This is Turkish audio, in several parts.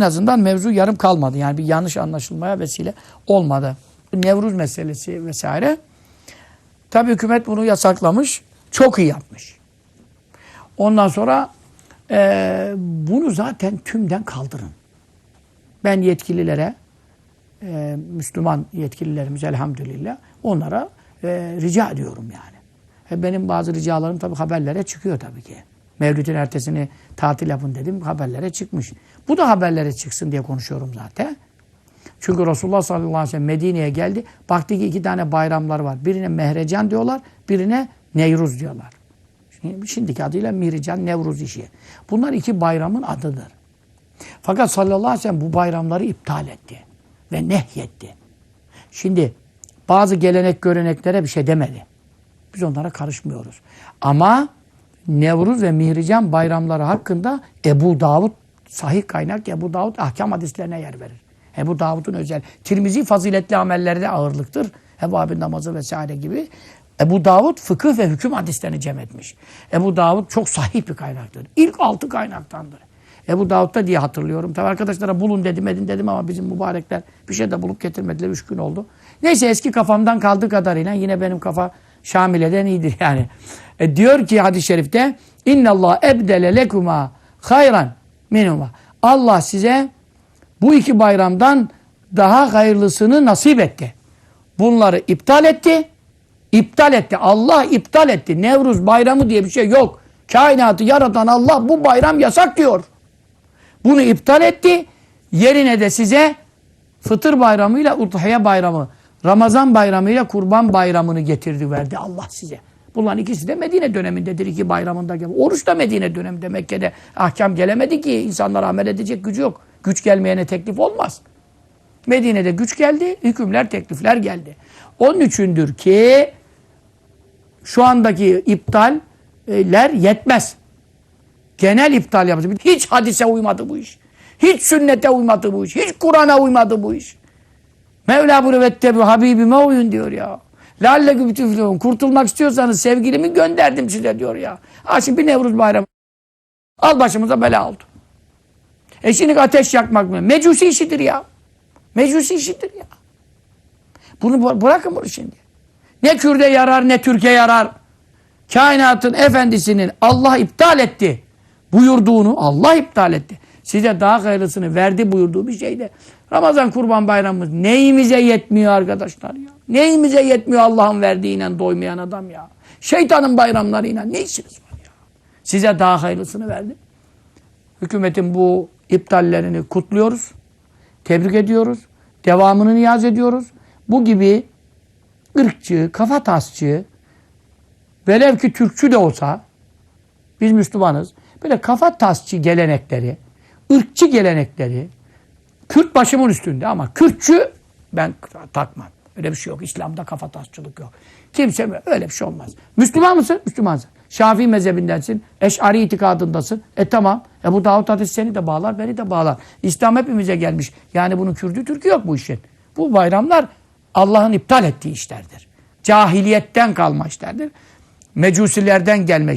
en azından mevzu yarım kalmadı. Yani bir yanlış anlaşılmaya vesile olmadı. Nevruz meselesi vesaire. Tabii hükümet bunu yasaklamış. Çok iyi yapmış. Ondan sonra eee, bunu zaten tümden kaldırın. Ben yetkililere, eee, Müslüman yetkililerimiz elhamdülillah onlara eee, rica ediyorum yani. E, benim bazı ricalarım tabii haberlere çıkıyor tabii ki. Mevlüt'ün ertesini tatil yapın dedim haberlere çıkmış. Bu da haberlere çıksın diye konuşuyorum zaten. Çünkü Resulullah sallallahu aleyhi ve sellem Medine'ye geldi. Baktı ki iki tane bayramlar var. Birine Mehrecan diyorlar, birine Neyruz diyorlar. Şimdi- Şimdiki adıyla Mihrican, Nevruz işi. Bunlar iki bayramın adıdır. Fakat sallallahu aleyhi ve sellem bu bayramları iptal etti. Ve nehyetti. Şimdi bazı gelenek göreneklere bir şey demedi. Biz onlara karışmıyoruz. Ama Nevruz ve Mihrican bayramları hakkında Ebu Davud sahih kaynak Ebu Davud ahkam hadislerine yer verir. Ebu Davud'un özel. Tirmizi faziletli amellerde ağırlıktır. Ebu abi namazı vesaire gibi. Ebu Davud fıkıh ve hüküm hadislerini cem etmiş. Ebu Davud çok sahih bir kaynaktır. İlk altı kaynaktandır. Ebu Davud'da diye hatırlıyorum. Tabi arkadaşlara bulun dedim edin dedim ama bizim mübarekler bir şey de bulup getirmediler. Üç gün oldu. Neyse eski kafamdan kaldığı kadarıyla yine benim kafa Şamile'den iyidir yani. E, diyor ki hadis-i şerifte İnnallah ebdele lekuma hayran minuma. Allah size bu iki bayramdan daha hayırlısını nasip etti. Bunları iptal etti. İptal etti. Allah iptal etti. Nevruz bayramı diye bir şey yok. Kainatı yaratan Allah bu bayram yasak diyor. Bunu iptal etti. Yerine de size fıtır bayramıyla udhiye bayramı, Ramazan bayramıyla kurban bayramını getirdi verdi Allah size. Bunların ikisi de Medine dönemindedir. iki bayramında. gel- Oruç da Medine döneminde. Mekke'de ahkam gelemedi ki. insanlar amel edecek gücü yok. Güç gelmeyene teklif olmaz. Medine'de güç geldi, hükümler, teklifler geldi. Onun üçündür ki şu andaki iptaller yetmez. Genel iptal yapacak. Hiç hadise uymadı bu iş. Hiç sünnete uymadı bu iş. Hiç Kur'an'a uymadı bu iş. Mevla bunu vettebi Habibime uyun diyor ya. Lalleküm tüflühün. Kurtulmak istiyorsanız sevgilimi gönderdim size diyor ya. Ha şimdi bir Nevruz bayramı. Al başımıza bela oldu. E şimdi ateş yakmak mı? Mecusi işidir ya. Mecusi işidir ya. Bunu bı- bırakın bunu şimdi. Ne Kürt'e yarar ne Türkiye yarar. Kainatın efendisinin Allah iptal etti buyurduğunu Allah iptal etti. Size daha hayırlısını verdi buyurduğu bir şeyde. Ramazan kurban bayramımız neyimize yetmiyor arkadaşlar ya. Neyimize yetmiyor Allah'ın verdiğiyle doymayan adam ya. Şeytanın bayramlarıyla ne işiniz var ya. Size daha hayırlısını verdi. Hükümetin bu iptallerini kutluyoruz. Tebrik ediyoruz. Devamını niyaz ediyoruz. Bu gibi ırkçı, kafa tasçı, velev ki Türkçü de olsa biz Müslümanız. Böyle kafa tasçı gelenekleri, ırkçı gelenekleri Kürt başımın üstünde ama Kürtçü ben takmam. Öyle bir şey yok. İslam'da kafa tasçılık yok. Kimse öyle bir şey olmaz. Müslüman mısın? Müslümansın. Şafii mezhebindensin. Eş'ari itikadındasın. E tamam. E bu Davut hadis seni de bağlar, beni de bağlar. İslam hepimize gelmiş. Yani bunun Kürdü Türkü yok bu işin. Bu bayramlar Allah'ın iptal ettiği işlerdir. Cahiliyetten kalma işlerdir. Mecusilerden gelme.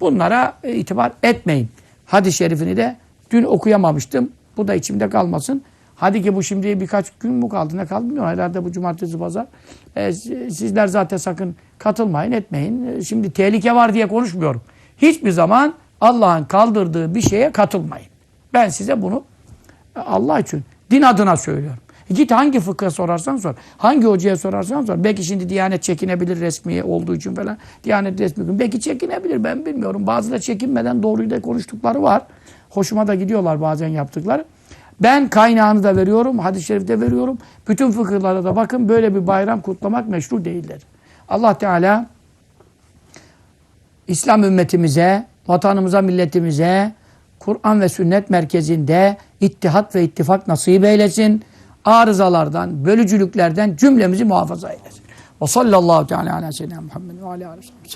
Bunlara e, itibar etmeyin. Hadis-i şerifini de dün okuyamamıştım. Bu da içimde kalmasın. Hadi ki bu şimdi birkaç gün mü kaldı ne kaldı bilmiyorum. Herhalde bu cumartesi pazar. E, sizler zaten sakın katılmayın etmeyin. E, şimdi tehlike var diye konuşmuyorum. Hiçbir zaman Allah'ın kaldırdığı bir şeye katılmayın. Ben size bunu e, Allah için din adına söylüyorum. E, Git hangi fıkha sorarsan sor. Hangi hocaya sorarsan sor. Belki şimdi Diyanet çekinebilir resmi olduğu için falan. Diyanet resmi. Belki çekinebilir ben bilmiyorum. Bazı çekinmeden doğruyu da konuştukları var. Hoşuma da gidiyorlar bazen yaptıkları. Ben kaynağını da veriyorum. Hadis-i şerifte veriyorum. Bütün fıkıhlara da bakın böyle bir bayram kutlamak meşru değildir. Allah Teala İslam ümmetimize, vatanımıza, milletimize Kur'an ve sünnet merkezinde ittihat ve ittifak nasip eylesin. Arızalardan, bölücülüklerden cümlemizi muhafaza eylesin. Ve sallallahu teala ala seyyidina Muhammed ve ala.